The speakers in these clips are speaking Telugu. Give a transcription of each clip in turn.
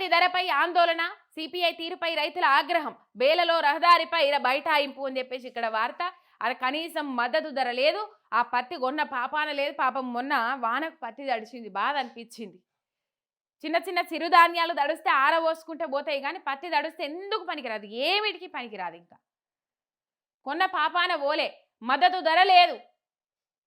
పత్తి ధరపై ఆందోళన సిపిఐ తీరుపై రైతుల ఆగ్రహం బేలలో రహదారిపై బైఠాయింపు అని చెప్పేసి ఇక్కడ వార్త. అది కనీసం మద్దతు ధర లేదు ఆ పత్తి కొన్న పాపాన లేదు పాపం మొన్న వానకు పత్తి తడిచింది బాధ అనిపించింది. చిన్న చిన్న చిరుధాన్యాలు దడిస్తే ఆరవోసుకుంటే పోతాయి కానీ పత్తి దడిస్తే ఎందుకు పనికిరాదు? ఏమిటికి పనికిరాదు ఇంకా? కొన్న పాపాన ఓలే మద్దతు ధర లేదు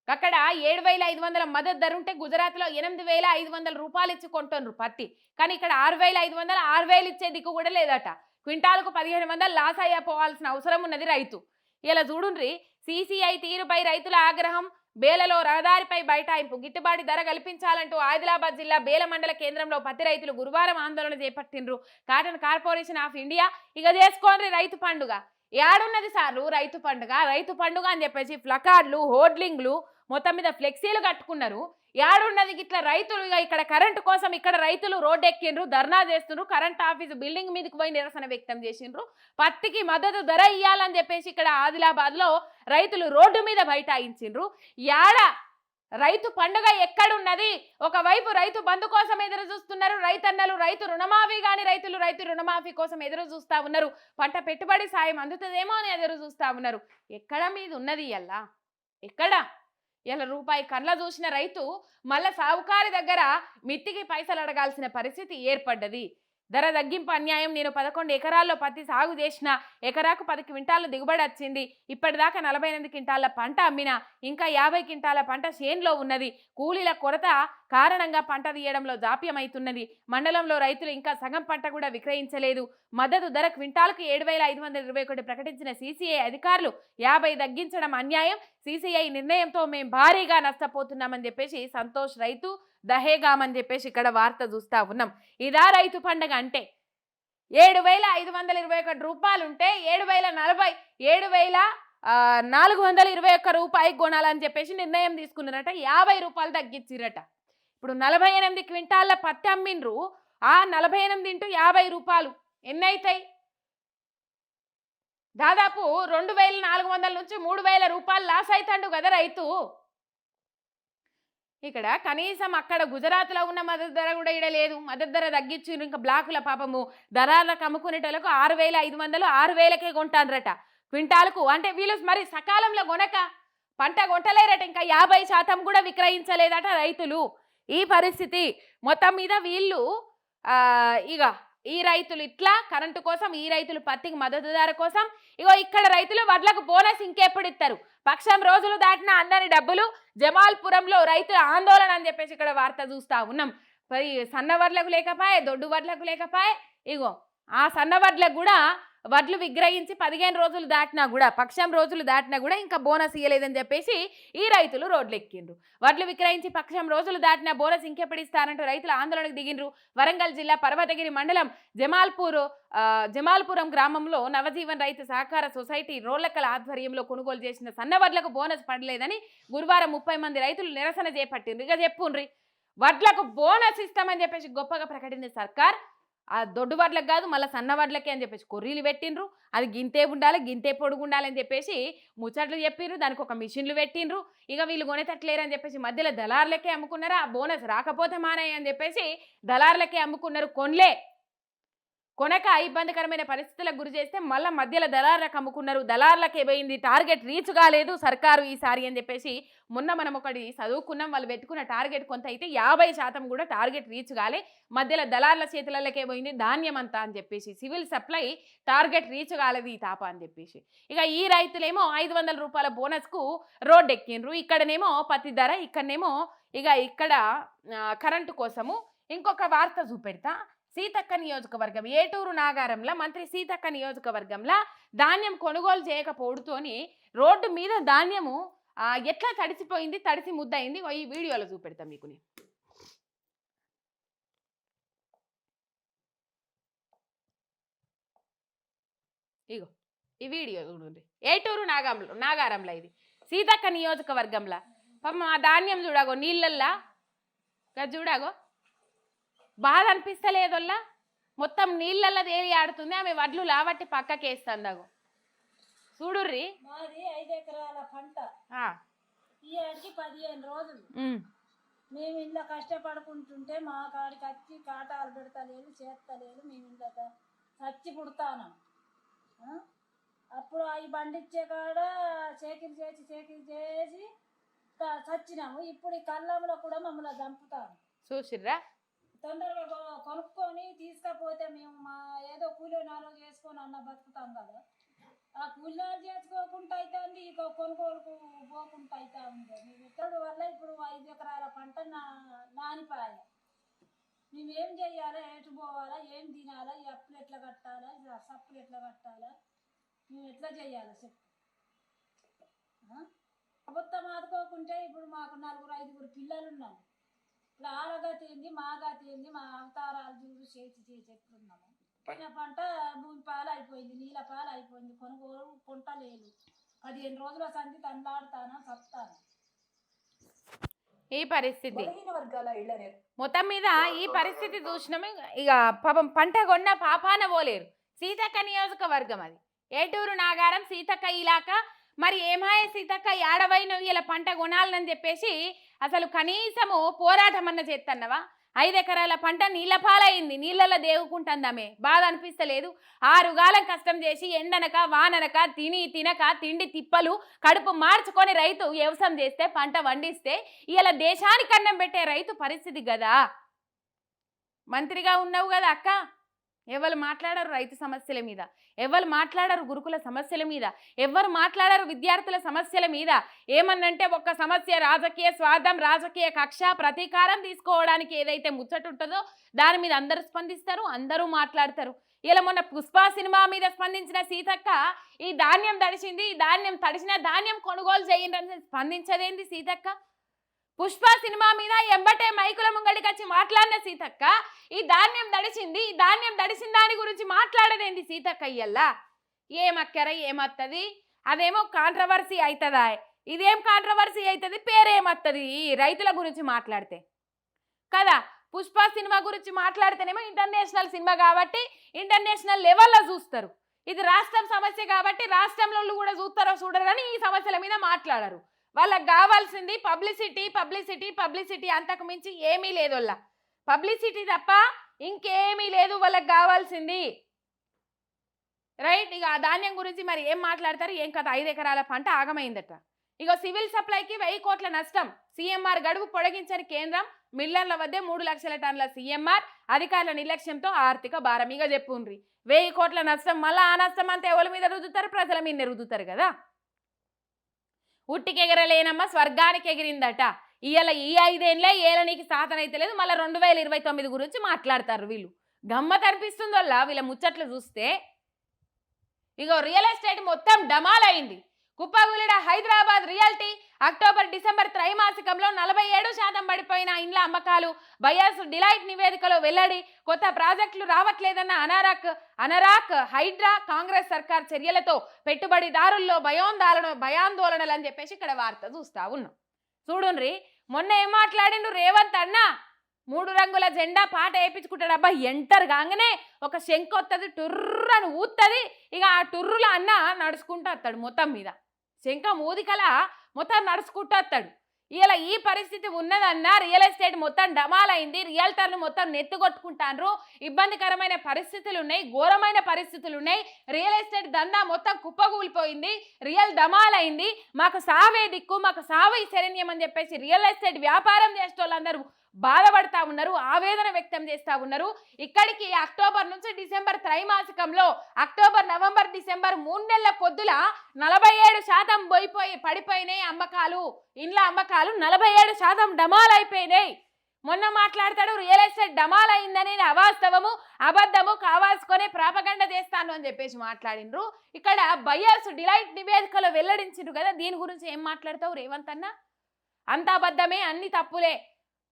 అక్కడ ఏడు వేల ఐదు వందల మద్దతు ధర ఉంటే గుజరాత్లో ఎనిమిది వేల ఐదు వందల రూపాయలు ఇచ్చి కొంటున్నారు పత్తి. కానీ ఇక్కడ ఆరు వేల ఐదు వందలు ఆరు వేలు ఇచ్చే దిక్కు కూడా లేదట. క్వింటాలకు పదిహేను వందలు లాస్ అయిపోవాల్సిన అవసరం ఉన్నది రైతు. ఇలా చూడుండ్రి సీసీఐ తీరుపై రైతుల ఆగ్రహం బేలలో రహదారిపై బైఠాయింపు గిట్టుబాటు ధర కల్పించాలంటూ ఆదిలాబాద్ జిల్లా బేల మండల కేంద్రంలో పత్తి రైతులు గురువారం ఆందోళన చేపట్టిండ్రు. కాటన్ కార్పొరేషన్ ఆఫ్ ఇండియా ఇక చేసుకోండి రైతు పండుగ. ఏడున్నది సార్లు రైతు పండుగ రైతు పండుగ అని చెప్పేసి ప్లకార్డులు హోర్డింగ్లు మొత్తం మీద ఫ్లెక్సీలు కట్టుకున్నారు. ఏడున్నది ఇట్లా రైతులు ఇక్కడ కరెంటు కోసం ఇక్కడ రైతులు రోడ్డు ఎక్కిండ్రు ధర్నా చేస్తుండ్రు కరెంట్ ఆఫీసు బిల్డింగ్ మీదకి పోయి నిరసన వ్యక్తం చేసిండ్రు. పత్తికి మద్దతు ధర ఇయ్యాలని చెప్పేసి ఇక్కడ ఆదిలాబాద్లో రైతులు రోడ్డు మీద బైఠాయించిండ్రు. యాడ రైతు పండుగ ఎక్కడున్నది? ఒకవైపు రైతు బంధు కోసం ఎదురు చూస్తున్నారు రైతన్నలు రైతు రుణమాఫీ కానీ రైతులు రైతు రుణమాఫీ కోసం ఎదురు చూస్తా ఉన్నారు. పంట పెట్టుబడి సాయం అందుతుందేమో అని ఎదురు చూస్తా ఉన్నారు. ఎక్కడ మీద ఉన్నది ఇలా ఎక్కడ? ఇలా రూపాయి కండ్ల చూసిన రైతు మళ్ళా సావుకారి దగ్గర మిత్తికి పైసలు అడగాల్సిన పరిస్థితి ఏర్పడ్డది. ధర తగ్గింపు అన్యాయం. నేను పదకొండు ఎకరాల్లో పత్తి సాగు చేసిన ఎకరాకు పది క్వింటాల దిగుబడి వచ్చింది. ఇప్పటిదాకా నలభై ఎనిమిది క్వింటాల పంట అమ్మిన ఇంకా యాభై క్వింటాల పంట చేన్లో ఉన్నది. కూలీల కొరత కారణంగా పంట తీయడంలో జాప్యమైతున్నది. మండలంలో రైతులు ఇంకా సగం పంట కూడా విక్రయించలేదు. మద్దతు ధర క్వింటాలకు ఏడు వేల ఐదు వందల ఇరవై ఒకటి ప్రకటించిన సీసీఐ అధికారులు యాభై తగ్గించడం అన్యాయం. సీసీఐ నిర్ణయంతో మేము భారీగా నష్టపోతున్నామని చెప్పేసి సంతోష్ రైతు దహేగామని చెప్పేసి ఇక్కడ వార్త చూస్తూ ఉన్నాం. ఇదా రైతు పండగ అంటే ఏడు వేల ఐదు వందల ఇరవై ఒకటి రూపాయలు ఉంటే ఏడు వేల నలభై ఏడు వేల నాలుగు వందల ఇరవై ఒక్క రూపాయి కొనాలని చెప్పేసి నిర్ణయం తీసుకున్నారట. యాభై రూపాయలు తగ్గించిరట ఇప్పుడు నలభై ఎనిమిది క్వింటాళ్ళ పత్తి అమ్మిండ్రు. ఆ నలభై ఎనిమిది ఇంటూ యాభై రూపాయలు ఎన్ని అవుతాయి దాదాపు రెండు వేల నాలుగు వందల నుంచి మూడు వేల రూపాయలు లాస్ అవుతాడు కదా రైతు. ఇక్కడ కనీసం అక్కడ గుజరాత్లో ఉన్న మద్దతు ధర కూడా ఇడ లేదు. మద్దతు ధర తగ్గించిండ్రు. ఇంకా బ్లాకుల పాపము. ధరలకు అమ్ముకునేటోళ్ళకు ఆరు వేల ఐదు వందలు ఆరు వేలకే కొంటాన్రట. క్వింటాలకు. అంటే వీళ్ళు మరి సకాలంలో కొనక పంట కొంటలేరట ఇంకా యాభై శాతం కూడా విక్రయించలేదట రైతులు. ఈ పరిస్థితి మొత్తం మీద వీళ్ళు ఇక ఈ రైతులు ఇట్లా కరెంటు కోసం ఈ రైతులు పత్తికి మద్దతు ధర కోసం ఇగో ఇక్కడ రైతులు వడ్లకు బోనస్ ఇంకెప్పుడు ఇస్తారు పక్షం రోజులు దాటిన అందని డబ్బులు జమాల్పురంలో రైతుల ఆందోళన అని చెప్పేసి ఇక్కడ వార్త చూస్తా ఉన్నాం. మరి సన్న వడ్లకు లేకపాయే దొడ్డు వడ్లకు లేకపాయే ఇగో ఆ సన్న వడ్లకు కూడా వడ్లు విగ్రహించి పదిహేను రోజులు దాటినా కూడా పక్షం రోజులు దాటినా కూడా ఇంకా బోనస్ ఇయ్యలేదని చెప్పేసి ఈ రైతులు రోడ్లు ఎక్కిండ్రు వడ్లు విక్రయించి పక్షం రోజులు దాటినా బోనస్ ఇంకెప్పుడు ఇస్తారంటూ రైతులు ఆందోళనకు దిగిండ్రు. వరంగల్ జిల్లా పర్వతగిరి మండలం జమాల్పూర్ జమాల్పురం గ్రామంలో నవజీవన్ రైతు సహకార సొసైటీ రోళ్ళకల ఆధ్వర్యంలో కొనుగోలు చేసిన సన్న వడ్లకు బోనస్ పడలేదని గురువారం ముప్పై మంది రైతులు నిరసన చేపట్టిండ్రు. ఇక చెప్పుండ్రి వడ్లకు బోనస్ ఇస్తామని చెప్పేసి గొప్పగా ప్రకటించింది సర్కార్. ఆ దొడ్డు వడ్లకు కాదు మళ్ళీ సన్న వడ్లకే అని చెప్పేసి కొర్రీలు పెట్టిండ్రు. అది గింతే ఉండాలి గింతే పొడుగు ఉండాలి అని చెప్పేసి ముచ్చట్లు చెప్పిర్రు. దానికి ఒక మిషన్లు పెట్టిండ్రు. ఇక వీళ్ళు కొనేటట్లేరని చెప్పేసి మధ్యలో దళార్లకే అమ్ముకున్నారా? ఆ బోనస్ రాకపోతే మానాయి అని చెప్పేసి దళార్లకే అమ్ముకున్నారు కొన్లే. కొనక ఇబ్బందికరమైన పరిస్థితులకు గురి చేస్తే మళ్ళీ మధ్యలో దళార్లకు అమ్ముకున్నారు. దళార్లకే పోయింది టార్గెట్ రీచ్ కాలేదు. సర్కారు ఈసారి అని చెప్పేసి మొన్న మనం ఒకటి చదువుకున్నాం. వాళ్ళు పెట్టుకున్న టార్గెట్ కొంత అయితే యాభై శాతం కూడా టార్గెట్ రీచ్ కాలే. మధ్యలో దళార్ల చేతులకే పోయింది ధాన్యం అంతా అని చెప్పేసి సివిల్ సప్లై టార్గెట్ రీచ్ కాలేదు ఈ తాప అని చెప్పేసి. ఇక ఈ రైతులేమో ఐదు వందల రూపాయల బోనస్కు రోడ్ ఎక్కిండ్రు ఇక్కడనేమో పత్తి ధర ఇక్కడనేమో ఇక ఇక్కడ కరెంటు కోసము ఇంకొక వార్త చూపెడతా. సీతక్క నియోజకవర్గం. ఏటూరు నాగారంలో మంత్రి సీతక్క నియోజకవర్గంలో ధాన్యం కొనుగోలు చేయకపోవడంతోని రోడ్డు మీద ధాన్యము ఎట్లా తడిసిపోయింది తడిసి ముద్ద అయింది ఈ వీడియోలో చూపెడతాం మీకు నేను. ఇగో ఈ వీడియో చూడండి. ఏటూరు నాగంలో నాగారంలో ఇది. సీతక్క నియోజకవర్గంలో. పాపం ఆ ధాన్యం చూడగో నీళ్ళల్లా? చూడాగో చూడగో బాధ అనిపిస్తలేదోల్లా? మొత్తం నీళ్ళల్లో తేలి ఆడుతుంది ఆమె వడ్లు లావట్టి పక్కకి వేస్తుందగో చూడుర్రి. మాది ఐదు ఎకరాల పంట ఈ ఏడికి పదిహేను రోజులు. మేము ఇంట్లో కష్టపడుకుంటుంటే మా కాడికి వచ్చి కాటాలు పెడతలేదు చేస్తలేదు మేము ఇంట్లో చచ్చి పుడతాను. అప్పుడు అవి బండిచ్చే కాడ చేకిరి చేసి చేకిరి చేసి చచ్చినాము ఇప్పుడు ఈ కళ్ళంలో కూడా మమ్మల్ని చంపుతాను చూసిర్రా? తొందరగా కొనుక్కొని తీసుకపోతే మేము మా ఏదో కూలి నాలుగు చేసుకొని అన్న బతుకుతాం కదా. ఆ కూలి నాలు చేసుకోకుండా అవుతుంది ఇక కొనుగోలుకు పోకుండా అయితే ఉంది మేము ఇతడు వల్ల ఇప్పుడు ఐదు ఎకరాల పంట నా నానిపాయ. మేము ఏం చెయ్యాలా? ఎటు పోవాలా? ఏం తినాలా? ఈ అప్పులు ఎట్లా కట్టాలా? ఈ సప్పులు ఎట్లా కట్టాలా? మేము ఎట్లా చేయాలా చెప్పు. ప్రభుత్వం ఆదుకోకుంటే ఇప్పుడు మాకు నలుగురు ఐదుగురు పిల్లలు ఉన్నారు. ఇప్పుడు ఆరగతి ఏంది మా గతి ఏంది మా అవతారాలు చూసి చేసి చేసి ఎట్లున్నాము. పోయిన పంట భూమి పాలు అయిపోయింది నీళ్ళ పాలు అయిపోయింది కొనుగోలు పంట లేదు. పదిహేను రోజుల సంధి తండ్లాడుతానా సత్తాను? ఈ పరిస్థితి. మొత్తం మీద ఈ పరిస్థితి చూసినాము ఇక పాపం పంట కొన్న పాపాన పోలేరు. సీతక్క నియోజకవర్గం అది. ఏటూరు నాగారం సీతక్క ఇలాక మరి ఏమాయ సీతక్క ఏడవైన ఇలా పంట కొనాలని చెప్పేసి అసలు కనీసము పోరాటం అన్న చేస్తన్నవా ఐదు ఎకరాల పంట నీళ్ళ పాలైంది నీళ్ళలో దేవుకుంటుందామే. బాధ అనిపిస్తలేదు. ఆరుగాలం కష్టం చేసి ఎండనక వాననక తిని తినక తిండి తిప్పలు కడుపు మార్చుకొని రైతు వ్యవసాయం చేస్తే పంట వండిస్తే ఇలా దేశానికి అన్నం పెట్టే రైతు పరిస్థితి కదా మంత్రిగా ఉన్నావు కదా అక్క. ఎవరు మాట్లాడరు రైతు సమస్యల మీద? ఎవరు మాట్లాడరు గురుకుల సమస్యల మీద? ఎవరు మాట్లాడరు విద్యార్థుల సమస్యల మీద? ఏమన్నంటే ఒక్క సమస్య రాజకీయ స్వార్థం రాజకీయ కక్ష ప్రతీకారం తీసుకోవడానికి ఏదైతే ముచ్చట ఉంటుందో దాని మీద అందరూ స్పందిస్తారు అందరూ మాట్లాడతారు. ఇలా మొన్న పుష్ప సినిమా మీద స్పందించిన సీతక్క ఈ ధాన్యం తడిచింది ఈ ధాన్యం తడిచిన ధాన్యం కొనుగోలు చేయండి అని స్పందించదేంది సీతక్క? పుష్ప సినిమా మీద ఎంబటే మైకుల ముంగడికి వచ్చి మాట్లాడిన సీతక్క ఈ ధాన్యం దడిచింది ఈ ధాన్యం దడిసిన దాని గురించి మాట్లాడదేంది సీతక్క ఇయ్యల్లా ఏమక్కర ఏమత్తది? అదేమో కాంట్రవర్సీ అవుతుందా ఇదేం కాంట్రవర్సీ అవుతుంది పేరేమత్తది? ఈ రైతుల గురించి మాట్లాడితే. కదా పుష్ప సినిమా గురించి మాట్లాడితేనేమో ఇంటర్నేషనల్ సినిమా కాబట్టి ఇంటర్నేషనల్ లెవెల్లో చూస్తారు. ఇది రాష్ట్రం సమస్య కాబట్టి రాష్ట్రంలో కూడా చూస్తారో చూడరని ఈ సమస్యల మీద మాట్లాడరు. వాళ్ళకి కావాల్సింది పబ్లిసిటీ పబ్లిసిటీ పబ్లిసిటీ అంతకు మించి ఏమీ లేదు వాళ్ళ పబ్లిసిటీ తప్ప ఇంకేమీ లేదు వాళ్ళకి కావాల్సింది. రైట్? ఇక ఆ ధాన్యం గురించి మరి ఏం మాట్లాడతారు? ఏం కథ? ఐదు ఎకరాల పంట ఆగమైందట. ఇక సివిల్ సప్లైకి వెయ్యి కోట్ల నష్టం. సీఎంఆర్ గడువు పొడగించని కేంద్రం మిల్లర్ల వద్దే మూడు లక్షల టన్నుల సీఎంఆర్ అధికారుల నిర్లక్ష్యంతో ఆర్థిక భారం ఇక చెప్పుండ్రి. వెయ్యి కోట్ల నష్టం మళ్ళీ ఆ నష్టం అంతా ఎవరి మీద రుద్దుతారు? ప్రజల మీద రుద్దుతారు కదా. ఉట్టికెగరలేనమ్మ స్వర్గానికి ఎగిరిందట ఇవాళ ఈ ఐదేళ్ళే ఏలనికి సాధన అయితే లేదు మళ్ళీ రెండు వేల ఇరవై తొమ్మిది గురించి మాట్లాడతారు వీళ్ళు. గమ్మత్ అనిపిస్తుంది వల్ల వీళ్ళ ముచ్చట్లు చూస్తే. ఇగో రియల్ ఎస్టేట్ మొత్తం డమాల్ అయింది కుప్పగూలిడ హైదరాబాద్ రియాలిటీ అక్టోబర్ డిసెంబర్ త్రైమాసికంలో నలభై ఏడు శాతం పడిపోయిన ఇండ్ల అమ్మకాలు బయర్స్ డిలైట్ నివేదికలో వెల్లడి కొత్త ప్రాజెక్టులు రావట్లేదన్న అనారాక్ అనరాక్ హైడ్రా కాంగ్రెస్ సర్కార్ చర్యలతో పెట్టుబడిదారుల్లో భయోందాలన భయాందోళనలు అని చెప్పేసి ఇక్కడ వార్త చూస్తా ఉన్నాం. చూడుండ్రి మొన్న ఏం మాట్లాడిండు రేవంత్ అన్న? మూడు రంగుల జెండా పాట వేయించుకుంటాడు అబ్బా ఎంటర్ కాగానే ఒక శంఖ వస్తుంది టుర్రని ఊత్తది ఇక ఆ టుర్రుల అన్న నడుచుకుంటూ వస్తాడు మొత్తం మీద. శంఖ మూదికల మొత్తం నడుచుకుంటూ ఇలా ఈ పరిస్థితి ఉన్నదన్న రియల్ ఎస్టేట్ మొత్తం డమాలైంది రియల్టర్లు మొత్తం నెత్తుకొట్టుకుంటాండ్రు ఇబ్బందికరమైన పరిస్థితులు ఉన్నాయి ఘోరమైన పరిస్థితులు ఉన్నాయి రియల్ ఎస్టేట్ దందా మొత్తం కుప్పగూలిపోయింది రియల్ డమాలైంది మాకు సావే దిక్కు మాకు సావే శరణ్యం అని చెప్పేసి రియల్ ఎస్టేట్ వ్యాపారం చేసే వాళ్ళందరూ బాధపడతా ఉన్నారు ఆవేదన వ్యక్తం చేస్తా ఉన్నారు. ఇక్కడికి అక్టోబర్ నుంచి డిసెంబర్ త్రైమాసికంలో అక్టోబర్ నవంబర్ డిసెంబర్ మూడు నెలల పొద్దుల నలభై ఏడు శాతం పోయిపోయి పడిపోయినాయి అమ్మకాలు. ఇండ్ల అమ్మకాలు నలభై ఏడు శాతం డమాల్ అయిపోయినాయి మొన్న మాట్లాడతాడు రియల్ ఎస్టేట్ డమాల్ అయిందనేది అవాస్తవము అబద్ధము కావాల్సుకొని ప్రాపగండ చేస్తాను అని చెప్పేసి మాట్లాడినరు ఇక్కడ బయ్యర్స్ డిలైట్ నివేదికలో వెల్లడించిండ్రు కదా దీని గురించి ఏం మాట్లాడతావు రేవంత్ అన్న? అంత అబద్ధమే అన్ని తప్పులే.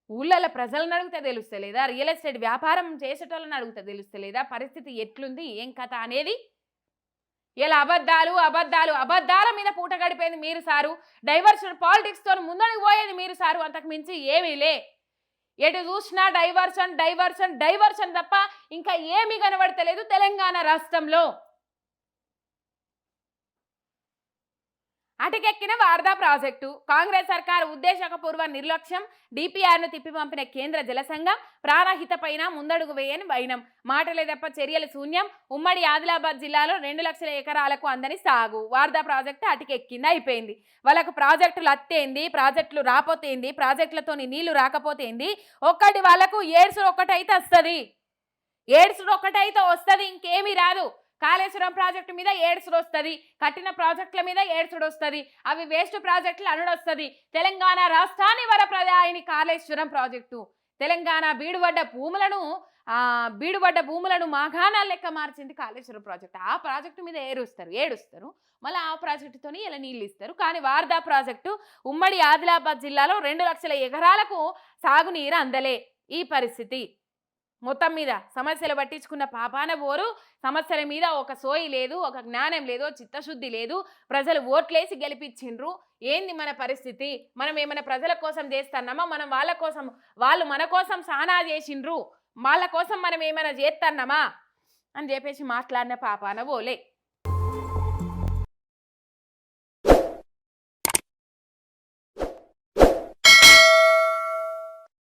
ఊళ్ళలో ప్రజలను అడిగితే తెలుస్తలేదా? రియల్ ఎస్టేట్ వ్యాపారం చేసేటోళ్ళని అడిగితే తెలుస్తలేదా? పరిస్థితి ఎట్లుంది? ఏం కథ అనేది? ఇలా అబద్ధాలు అబద్ధాలు అబద్ధాల మీద పూట గడిపేది మీరు సారు. డైవర్షన్ పాలిటిక్స్తో ముందడికి పోయేది మీరు సారు. అంతకు మించి ఏమీ లే. ఎటు చూసినా డైవర్షన్ డైవర్షన్ డైవర్షన్ తప్ప ఇంకా ఏమీ కనబడతలేదు తెలంగాణ రాష్ట్రంలో. అటకెక్కిన వారదా ప్రాజెక్టు. కాంగ్రెస్ సర్కారు ఉద్దేశపూర్వ నిర్లక్ష్యం. డిపిఆర్ను తిప్పి పంపిన కేంద్ర జలసంఘం ప్రాణహిత పైన ముందడుగు వేయని వైనం. మాటలే తప్ప చర్యలు శూన్యం. ఉమ్మడి ఆదిలాబాద్ జిల్లాలో రెండు లక్షల ఎకరాలకు అందని సాగు. వారదా ప్రాజెక్టు అటకెక్కింది అయిపోయింది. వాళ్ళకు ప్రాజెక్టులు అత్తేంది ప్రాజెక్టులు రాపోతేంది ప్రాజెక్టులతోని నీళ్ళు రాకపోతేంది ఒక్కటి వాళ్ళకు ఏడ్స్ ఒక్కటైతే వస్తుంది. ఏడ్స్ ఒక్కటైతే వస్తుంది ఇంకేమీ రాదు. కాళేశ్వరం ప్రాజెక్టు మీద ఏడ్సుడు వస్తుంది కట్టిన ప్రాజెక్టుల మీద ఏడ్సుడు వస్తుంది అవి వేస్ట్ ప్రాజెక్టులు అనుడొస్తుంది. తెలంగాణ రాష్ట్రాన్ని వరప్రదాయిని కాళేశ్వరం ప్రాజెక్టు. తెలంగాణ బీడుబడ్డ భూములను బీడుబడ్డ భూములను మాగాణాల లెక్క మార్చింది కాళేశ్వరం ప్రాజెక్టు. ఆ ప్రాజెక్టు మీద ఏరుస్తారు ఏడుస్తారు. మళ్ళీ ఆ ప్రాజెక్టుతోని ఇలా నీళ్ళు ఇస్తారు కానీ వారదా ప్రాజెక్టు ఉమ్మడి ఆదిలాబాద్ జిల్లాలో రెండు లక్షల ఎకరాలకు సాగునీరు అందలే. ఈ పరిస్థితి. మొత్తం మీద సమస్యలు పట్టించుకున్న పాపాన పోరు. సమస్యల మీద ఒక సోయి లేదు ఒక జ్ఞానం లేదు చిత్తశుద్ధి లేదు. ప్రజలు ఓట్లేసి గెలిపించిండ్రు. ఏంది మన పరిస్థితి? మనం ఏమైనా ప్రజల కోసం చేస్తున్నామా? మనం వాళ్ళ కోసం వాళ్ళు మన కోసం సానా చేసిండ్రు. వాళ్ళ కోసం మనం ఏమైనా చేస్తున్నామా అని చెప్పేసి మాట్లాడిన పాపాన పోలే.